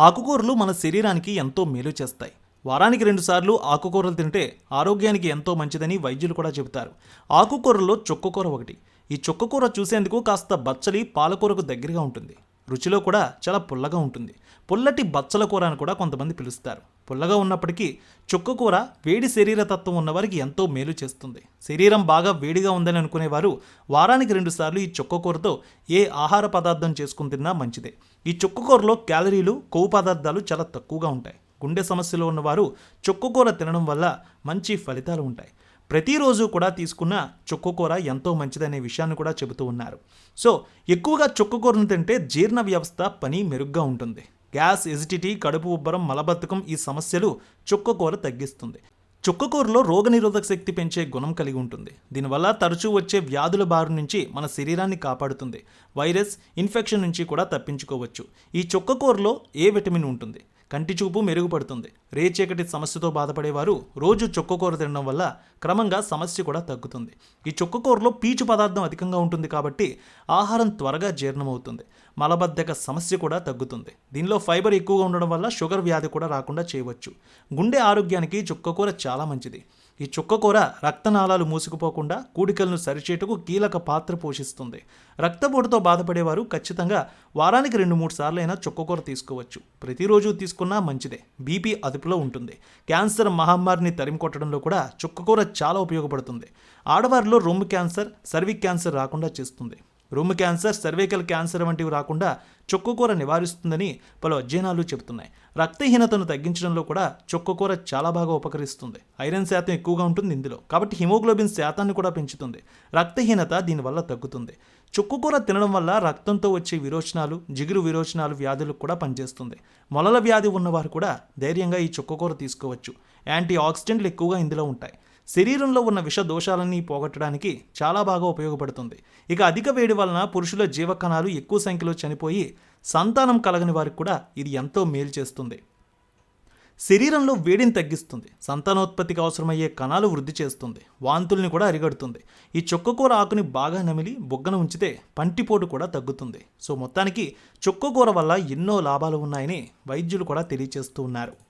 ఆకుకూరలు మన శరీరానికి ఎంతో మేలు చేస్తాయి. వారానికి రెండుసార్లు ఆకుకూరలు తింటే ఆరోగ్యానికి ఎంతో మంచిదని వైద్యులు కూడా చెబుతారు. ఆకుకూరల్లో చుక్కకూర ఒకటి. ఈ చుక్కకూర చూసేందుకు కాస్త బచ్చలి పాలకూరకు దగ్గరగా ఉంటుంది. రుచిలో కూడా చాలా పుల్లగా ఉంటుంది. పుల్లటి బచ్చల కూర అని కూడా కొంతమంది పిలుస్తారు. పుల్లగా ఉన్నప్పటికీ చుక్కకూర వేడి శరీర తత్వం ఉన్నవారికి ఎంతో మేలు చేస్తుంది. శరీరం బాగా వేడిగా ఉందని అనుకునేవారు వారానికి రెండుసార్లు ఈ చుక్కకూరతో ఏ ఆహార పదార్థం చేసుకుని తిన్నా మంచిదే. ఈ చుక్కకూరలో క్యాలరీలు కొవ్వు పదార్థాలు చాలా తక్కువగా ఉంటాయి. గుండె సమస్యలు ఉన్నవారు చుక్కకూర తినడం వల్ల మంచి ఫలితాలు ఉంటాయి. ప్రతిరోజు కూడా తీసుకున్న చుక్కకూర ఎంతో మంచిదనే విషయాన్ని కూడా చెబుతూ ఉన్నారు. సో ఎక్కువగా చుక్కకూరను తింటే జీర్ణ వ్యవస్థ పని మెరుగ్గా ఉంటుంది. గ్యాస్ ఎసిడిటీ కడుపు ఉబ్బరం మలబద్ధకం ఈ సమస్యలు చుక్కకూర తగ్గిస్తుంది. చుక్కకూరలో రోగనిరోధక శక్తి పెంచే గుణం కలిగి ఉంటుంది. దీనివల్ల తరచూ వచ్చే వ్యాధుల బారి నుంచి మన శరీరాన్ని కాపాడుతుంది. వైరస్ ఇన్ఫెక్షన్ నుంచి కూడా తప్పించుకోవచ్చు. ఈ చుక్కకూరలో ఏ విటమిన్ ఉంటుంది? కంటి చూపు మెరుగుపడుతుంది. రేచీకటి సమస్యతో బాధపడేవారు రోజు చొక్కకూర తినడం వల్ల క్రమంగా సమస్య కూడా తగ్గుతుంది. ఈ చుక్కకూరలో పీచు పదార్థం అధికంగా ఉంటుంది కాబట్టి ఆహారం త్వరగా జీర్ణమవుతుంది. మలబద్ధక సమస్య కూడా తగ్గుతుంది. దీనిలో ఫైబర్ ఎక్కువగా ఉండడం వల్ల షుగర్ వ్యాధి కూడా రాకుండా చేయవచ్చు. గుండె ఆరోగ్యానికి చుక్కకూర చాలా మంచిది. ఈ చుక్కకూర రక్తనాళాలు మూసుకుపోకుండా కూడికలను సరిచేటుకు కీలక పాత్ర పోషిస్తుంది. రక్తపోటుతో బాధపడేవారు ఖచ్చితంగా వారానికి రెండు మూడు సార్లు అయినా చుక్కకూర తీసుకోవచ్చు. ప్రతిరోజు తీసుకున్నా మంచిదే. బీపీ అదుపులో ఉంటుంది. క్యాన్సర్ మహమ్మారిని తరిమి కొట్టడంలో కూడా చుక్కకూర చాలా ఉపయోగపడుతుంది. ఆడవారిలో రొమ్ము క్యాన్సర్ సర్విక్ క్యాన్సర్ రాకుండా చేస్తుంది. రొమ్ము క్యాన్సర్ సర్వైకల్ క్యాన్సర్ వంటివి రాకుండా చుక్కకూర నివారిస్తుందని పలు అధ్యయనాలు చెబుతున్నాయి. రక్తహీనతను తగ్గించడంలో కూడా చుక్కకూర చాలా బాగా ఉపకరిస్తుంది. ఐరన్ శాతం ఎక్కువగా ఉంటుంది ఇందులో. కాబట్టి హిమోగ్లోబిన్ శాతాన్ని కూడా పెంచుతుంది. రక్తహీనత దీనివల్ల తగ్గుతుంది. చుక్కకూర తినడం వల్ల రక్తంతో వచ్చే విరోచనాలు జిగురు విరోచనాలు వ్యాధులకు కూడా పనిచేస్తుంది. మొలల వ్యాధి ఉన్నవారు కూడా ధైర్యంగా ఈ చుక్కకూర తీసుకోవచ్చు. యాంటీ ఆక్సిడెంట్లు ఎక్కువగా ఇందులో ఉంటాయి. శరీరంలో ఉన్న విష దోషాలన్నీ పోగొట్టడానికి చాలా బాగా ఉపయోగపడుతుంది. ఇక అధిక వేడి వలన పురుషుల జీవకణాలు ఎక్కువ సంఖ్యలో చనిపోయి సంతానం కలగని వారికి కూడా ఇది ఎంతో మేలు చేస్తుంది. శరీరంలో వేడిని తగ్గిస్తుంది. సంతానోత్పత్తికి అవసరమయ్యే కణాలు వృద్ధి చేస్తుంది. వాంతుల్ని కూడా అరిగడుతుంది. ఈ చుక్కకూర ఆకుని బాగా నమిలి బొగ్గన ఉంచితే పంటిపోటు కూడా తగ్గుతుంది. సో మొత్తానికి చుక్కకూర వల్ల ఎన్నో లాభాలు ఉన్నాయని వైద్యులు కూడా తెలియజేస్తూ ఉన్నారు.